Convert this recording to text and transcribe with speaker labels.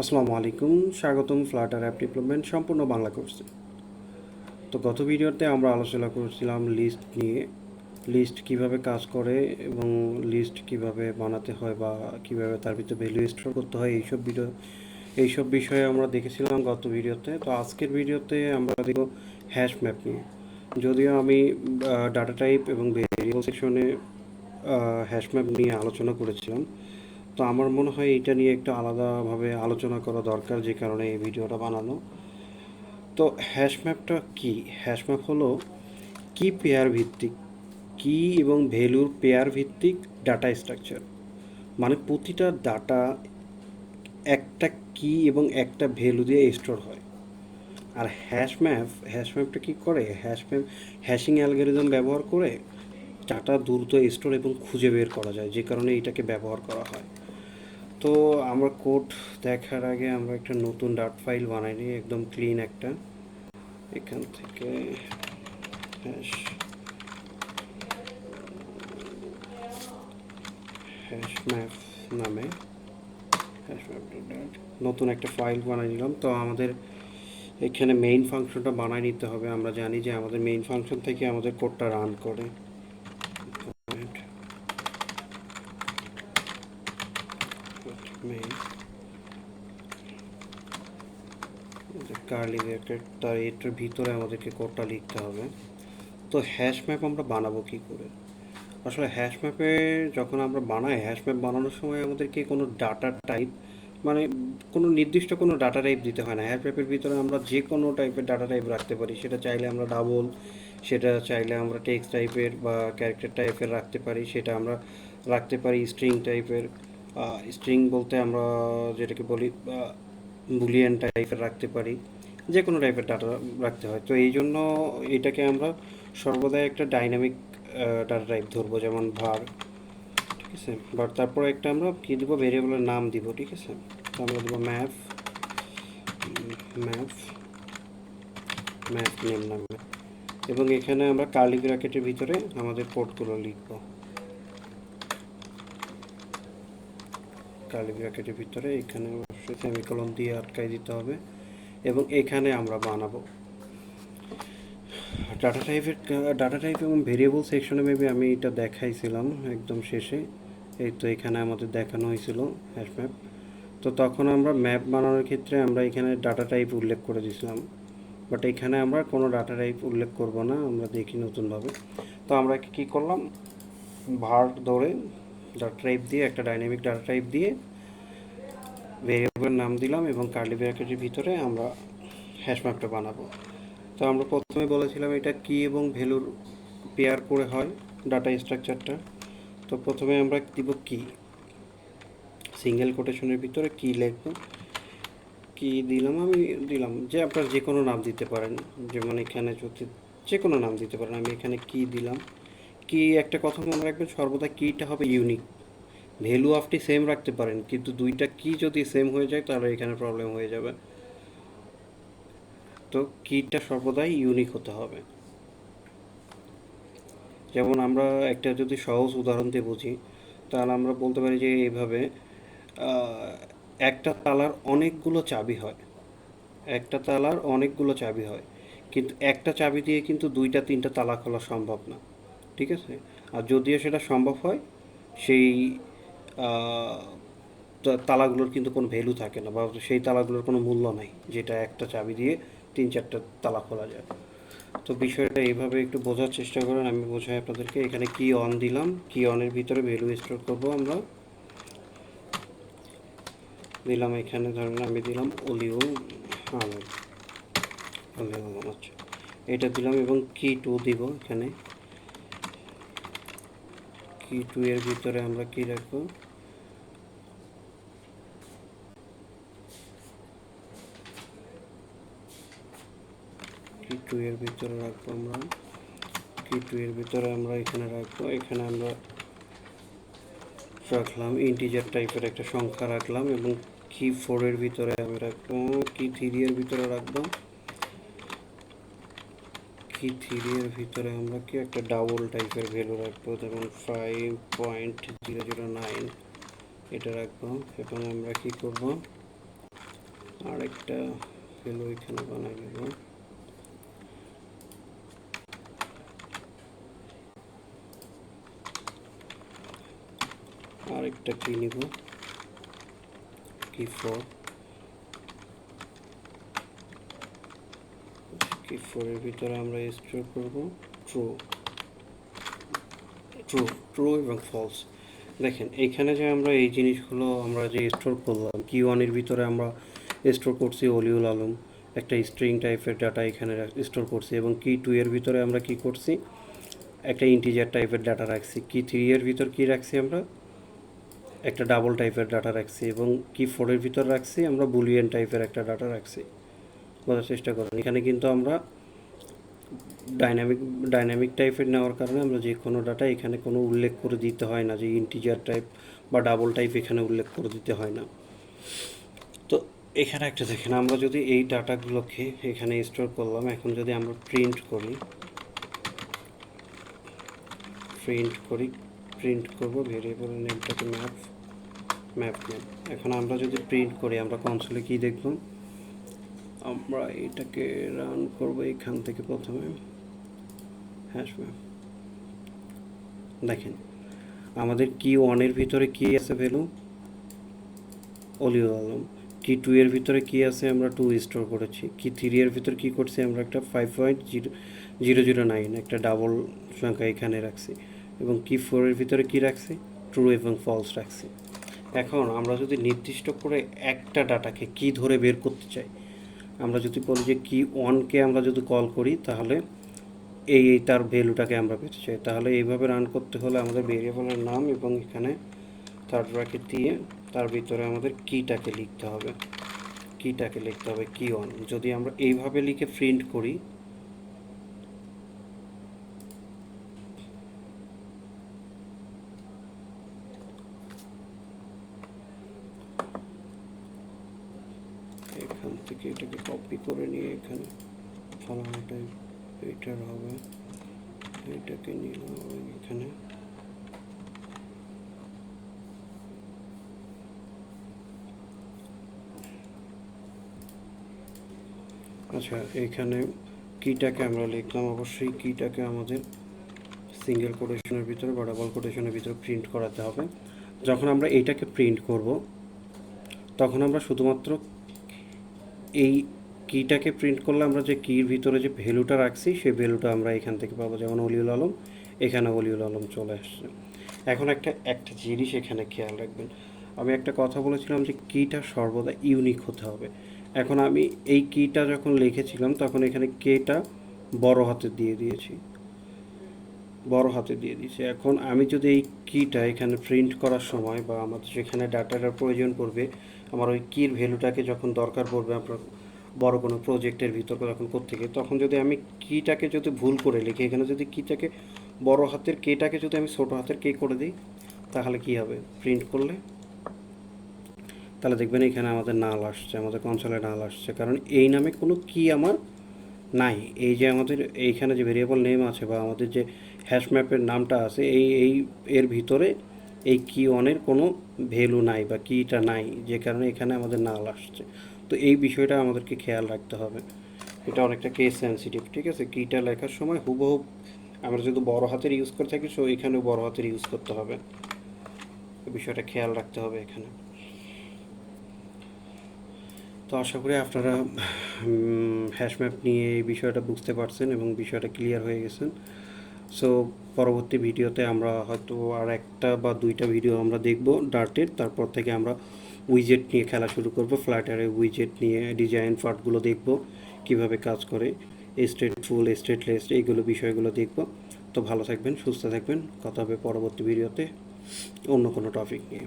Speaker 1: আসসালামু আলাইকুম, স্বাগতম ফ্লাটার অ্যাপ ডেভেলপমেন্ট সম্পূর্ণ বাংলা কোর্সে তো গত ভিডিওতে আমরা আলোচনা করেছিলাম লিস্ট নিয়ে লিস্ট কীভাবে কাজ করে এবং লিস্ট কীভাবে বানাতে হয় বা কীভাবে তার ভিতরে ভ্যালু স্টোর করতে হয়, এইসব ভিডিও, এইসব বিষয়ে আমরা দেখেছিলাম গত ভিডিওতে। তো আজকের ভিডিওতে আমরা দেখব হ্যাশ ম্যাপ নিয়ে। যদিও আমি ডাটা টাইপ এবং ভেরিয়েবল সেকশনে হ্যাশ ম্যাপ নিয়ে আলোচনা করেছিলাম তো আমার মনে হয় এটা নিয়ে একটু আলাদাভাবে আলোচনা করা দরকার যে কারণে এই ভিডিওটা বানানো। তো হ্যাশ ম্যাপটা কি? হ্যাশ ম্যাপ হলো কি পেয়ার ভিত্তিক, কি এবং ভ্যালুর পেয়ার ভিত্তিক ডাটা স্ট্রাকচার মানে প্রতিটা ডাটা একটা কি এবং একটা ভ্যালু দিয়ে স্টোর হয়। আর হ্যাশ ম্যাপ হ্যাশ ম্যাপটা কী করে? হ্যাশ ম্যাপ হ্যাশিং অ্যালগোরিদম ব্যবহার করে ডাটা দ্রুত স্টোর এবং খুঁজে বের করা যায়, যে কারণে এটাকে ব্যবহার করা হয়। তো আমরা কোড দেখার আগে আমরা একটা নতুন ডাট ফাইল বানাই নিই, একদম ক্লিন একটা। এখান থেকে হ্যাশ হ্যাশ ম্যাপ নামে নতুন একটা ফাইল বানাই নিলাম। তো আমাদের এখানে মেইন ফাংশনটা বানাই নিতে হবে। আমরা জানি যে আমাদের মেইন ফাংশন থেকে আমাদের কোডটা রান করে। মেইন কার্লি ব্র্যাকেট তার এটার ভিতরে আমাদেরকে কোডটা লিখতে হবে। তো হ্যাশ ম্যাপ আমরা বানাবো কি করে? আসলে হ্যাশ ম্যাপে যখন আমরা বানাই হ্যাশ ম্যাপ বানানোর সময় আমাদেরকে কোনো ডাটা টাইপ মানে কোনো নির্দিষ্ট কোনো ডাটা টাইপ দিতে হয় না। হ্যাশ ম্যাপের ভিতরে আমরা যে কোনো টাইপের ডাটা টাইপ রাখতে পারি। সেটা চাইলে আমরা ডাবল সেটা চাইলে আমরা টেক্সট টাইপের বা ক্যারেক্টার টাইপের রাখতে পারি। সেটা আমরা রাখতে পারি স্ট্রিং টাইপের স্ট্রিং বলতে আমরা যেটাকে বলি বুলিয়ান টাইপের রাখতে পারি। যে কোনো টাইপের ডাটা রাখতে হয়। তো এই জন্য এটাকে আমরা সর্বদাই একটা ডাইনামিক ডাটা টাইপ ধরবো, যেমন ভার ঠিক আছে? ভার তারপরে একটা আমরা কী দেবো? ভেরিয়েবলের নাম দিব, ঠিক আছে? তো আমরা দেবো ম্যাপ ম্যাপ ম্যাপ নেম নামে। এবং এখানে আমরা কার্লি ব্র্যাকেটের ভিতরে আমাদের কোডগুলো লিখব। কার্লি ব্র্যাকেটের ভিতরে, এখানে অবশ্যই সেমিকলন দিয়ে আটকাই দিতে হবে এবং এখানে আমরা বানাবো। ডাটা টাইপের ডাটা টাইপ এবং ভেরিয়েবল সেকশনে মেবি আমি এটা দেখাইছিলাম একদম শেষে। এই তো এখানে আমাদের দেখানো হয়েছিল হ্যাশ ম্যাপ তো তখন আমরা ম্যাপ বানানোর ক্ষেত্রে আমরা এখানে ডাটা টাইপ উল্লেখ করে দিয়েছিলাম। বাট এখানে আমরা কোনো ডাটা টাইপ উল্লেখ করব না, আমরা দেখি নতুনভাবে। তো আমরা কি করলাম? ভার ধরে ডাটা টাইপ দিয়ে, একটা ডাইনামিক ডাটা টাইপ দিয়ে ভেরিয়েবলের নাম দিলাম এবং কার্লি ব্র্যাকেটের ভিতরে আমরা হ্যাশ ম্যাপটা বানাবো। তো আমরা প্রথমে বলেছিলাম এটা কি এবং ভ্যালুর পেয়ার করে হয় ডাটা স্ট্রাকচারটা তো প্রথমে আমরা দিব কি? সিঙ্গেল কোটেশনের ভিতরে কি লিখব? কি দিলাম? আমি দিলাম যে আপনার যে কোনো নাম দিতে পারেন। যেমন এখানে যদি যে কোনো নাম দিতে পারেন, আমি এখানে কি দিলাম? কি একটা কথা মনে রাখবেন, সর্বদা কিটা হবে ইউনিক ভ্যালু আপনি সেম রাখতে পারেন, কিন্তু দুইটা কি যদি সেম হয়ে যায়, তাহলে এখানে প্রবলেম হয়ে যাবে। তো কিটা সর্বদাই ইউনিক হতে হবে। যেমন আমরা একটা যদি সহজ উদাহরণ দিয়ে বুঝি, তাহলে আমরা বলতে পারি যে এইভাবে একটা তালার অনেকগুলো চাবি হয়। একটা তালার অনেকগুলো চাবি হয়, কিন্তু একটা চাবি দিয়ে কিন্তু দুইটা, তিনটা তালা খোলা সম্ভব না। ঠিক আছে? আর যদিও সেটা সম্ভব হয়, সেই তালাগুলোর কিন্তু কোনো ভ্যালু থাকে না বা সেই তালাগুলোর কোনো মূল্য নাই, যেটা একটা চাবি দিয়ে তিন চারটা তালা খোলা যায়। তো বিষয়টা এইভাবে একটু বোঝার চেষ্টা করেন, আমি বোঝাই আপনাদেরকে এখানে কি অন দিলাম, কি অনের ভিতরে ভ্যালু স্টোর করব আমরা। দিলাম এখানে, ধরেন আমি দিলাম অলিও অলিও আচ্ছা এটা দিলাম এবং কি টু দিব এখানে। কি টু এর ভিতরে আমরা কি রাখব? কি টু এর ভিতরে রাখব আমরা? কি টু এর ভিতরে আমরা এখানে রাখব? এখানে আমরা রাখলাম ইন্টিজার টাইপের একটা সংখ্যা রাখলাম এবং কি ফোরের ভিতরে আমি রাখব? কি থ্রি এর ভিতরে রাখব? কি থ্রি এর ভিতরে আমরা কি একটা ডাবল টাইপের ভ্যালু রাখব? যেমন five point zero zero nine এটা রাখব। এবং আমরা কি করব? আর একটা ভ্যালু এখানে বানাই নেব আরেকটা কি নিব? কি ফর কি ফোরের ভিতরে আমরা স্টোর করব। ট্রু ট্রু ট্রু এবং ফলস দেখেন, এখানে যে আমরা এই জিনিসগুলো, আমরা যে স্টোর করলাম কি ওয়ানের ভিতরে আমরা স্টোর করছি অলিউল আলম। একটা স্ট্রিং টাইপের ডাটা এখানে স্টোর করছি এবং কি টু এর ভিতরে আমরা কি করছি? একটা ইন্টিজার টাইপের ডাটা রাখছি। কি থ্রি এর ভিতর কি রাখছি আমরা? একটা ডাবল টাইপের ডাটা রাখছি এবং কি ফোরের ভিতর রাখছি, আমরা বুলিয়ান টাইপের একটা ডাটা রাখছি। বোঝার চেষ্টা করুন। এখানে কিন্তু আমরা ডাইনামিক ডাইনামিক টাইপের নেওয়ার কারণে আমরা যে কোনো ডাটা এখানে কোনো উল্লেখ করে দিতে হয় না, যে ইন্টিজার টাইপ বা ডাবল টাইপ এখানে উল্লেখ করে দিতে হয় না। তো এখানে একটা দেখেন, আমরা যদি এই ডাটাগুলোকে এখানে স্টোর করলাম, এখন যদি আমরা প্রিন্ট করি প্রিন্ট করি প্রিন্ট করব ভেরিয়েবল নেমটাকে ম্যাপ ম্যাপ নেম এখন আমরা যদি প্রিন্ট করি, আমরা কনসোলে কী দেখব? আমরা এটাকে রান করব এখান থেকে প্রথমে। হ্যাঁ দেখেন, আমাদের কি ওয়ানের ভিতরে কি আছে ভ্যালু? অলিও আলম, কি টু এর ভিতরে কি আছে আমরা টু স্টোর করেছি। কি থ্রি এর ভিতরে কি করছি আমরা একটা five point zero zero zero nine একটা ডাবল সংখ্যা এখানে রাখছি। এবং কি ফোরের ভিতরে কি রাখছি? ট্রু এবং ফলস রাখছি। এখন আমরা যদি নির্দিষ্ট করে একটা ডাটাকে কি ধরে বের করতে চাই আমরা যদি বলি যে কি ওয়ানকে আমরা যদি কল করি, তাহলে এই এই তার ভ্যালুটাকে আমরা পেতে চাই। তাহলে এইভাবে রান করতে হলে আমাদের ভেরিয়েবলের নাম এবং এখানে থার্ড ব্র্যাকেট দিয়ে তার ভিতরে আমাদের কিটাকে লিখতে হবে। কিটাকে লিখতে হবে কি অন যদি আমরা এইভাবে লিখে প্রিন্ট করি এখান থেকে এটাকে কপি করে নিয়ে এখানে ফলানোটা এইটার হবে। এটাকে নিলাম এখানে। আচ্ছা এখানে কিটাকে আমরা লিখলাম। অবশ্যই কিটাকে আমাদের সিঙ্গেল কোটেশনের ভিতরে বা ডাবল কোটেশনের ভিতরে প্রিন্ট করাতে হবে। যখন আমরা এইটাকে প্রিন্ট করব, তখন আমরা শুধুমাত্র এই কিটাকে প্রিন্ট করলে আমরা যে কির ভিতরে যে ভ্যালুটা রাখছি, সেই ভ্যালুটা আমরা এখান থেকে পাবো। যেমন অলিউল আলম, এখানে অলিউল আলম চলে আসছে। এখন একটা একটা জিনিস এখানে খেয়াল রাখবেন। আমি একটা কথা বলেছিলাম যে কিটা সর্বদা ইউনিক হতে হবে। এখন আমি এই কিটা যখন লিখেছিলাম, তখন এখানে কেটা বড় হাতে দিয়ে দিয়েছি। বড় হাতে দিয়ে দিয়েছি। এখন আমি যদি এই কিটা এখানে প্রিন্ট করার সময় বা আমাদের যেখানে ডাটাটার প্রয়োজন পড়বে আমার ওই কির ভ্যালুটাকে যখন দরকার পড়বে আপনার বড় কোনো প্রজেক্টের ভিতর যখন থেকে তখন যদি আমি কিটাকে যদি ভুল করে লিখি, এখানে যদি কিটাকে বড় হাতের কেটাকে যদি আমি ছোটো হাতের কে করে দিই, তাহলে কি হবে? প্রিন্ট করলে? তাহলে দেখবেন এখানে আমাদের নাল আসছে, আমাদের কনসোলে নাল আসছে, কারণ এই নামে কোনো কি আমার নাই। এই যে আমাদের এইখানে যে ভেরিয়েবল নেম আছে বা আমাদের যে হ্যাশ ম্যাপের নামটা আছে, এই এই এর ভিতরে এই কি অনের কোনো ভ্যালু নাই বা কিটা নাই, যে কারণে এখানে আমাদের নাল আসছে। তো এই বিষয়টা আমাদেরকে খেয়াল রাখতে হবে। এটা অনেকটা কেস সেন্সিটিভ ঠিক আছে? কিটা লেখার সময় হুবহু আমরা যদি বড় হাতের ইউজ করে থাকি সো এখানেও বড় হাতের ইউজ করতে হবে। বিষয়টা খেয়াল রাখতে হবে এখানে। তো আশা করি আপনারা হ্যাশ ম্যাপ নিয়ে এই বিষয়টা বুঝতে পারছেন এবং বিষয়টা ক্লিয়ার হয়ে গেছেন। সো পরবর্তী ভিডিওতে আমরা হয়তো আর একটা বা দুইটা ভিডিও আমরা দেখব ডার্টের তারপর থেকে আমরা উইজেট নিয়ে খেলা শুরু করব ফ্ল্যাটারে উইজেট নিয়ে ডিজাইন ফার্টগুলো দেখব, কীভাবে কাজ করে স্টেট ফুল স্ট্রেট লেস্ট এইগুলো বিষয়গুলো দেখব। তো ভালো থাকবেন, সুস্থ থাকবেন। কথা হবে পরবর্তী ভিডিওতে অন্য কোনো টপিক নিয়ে।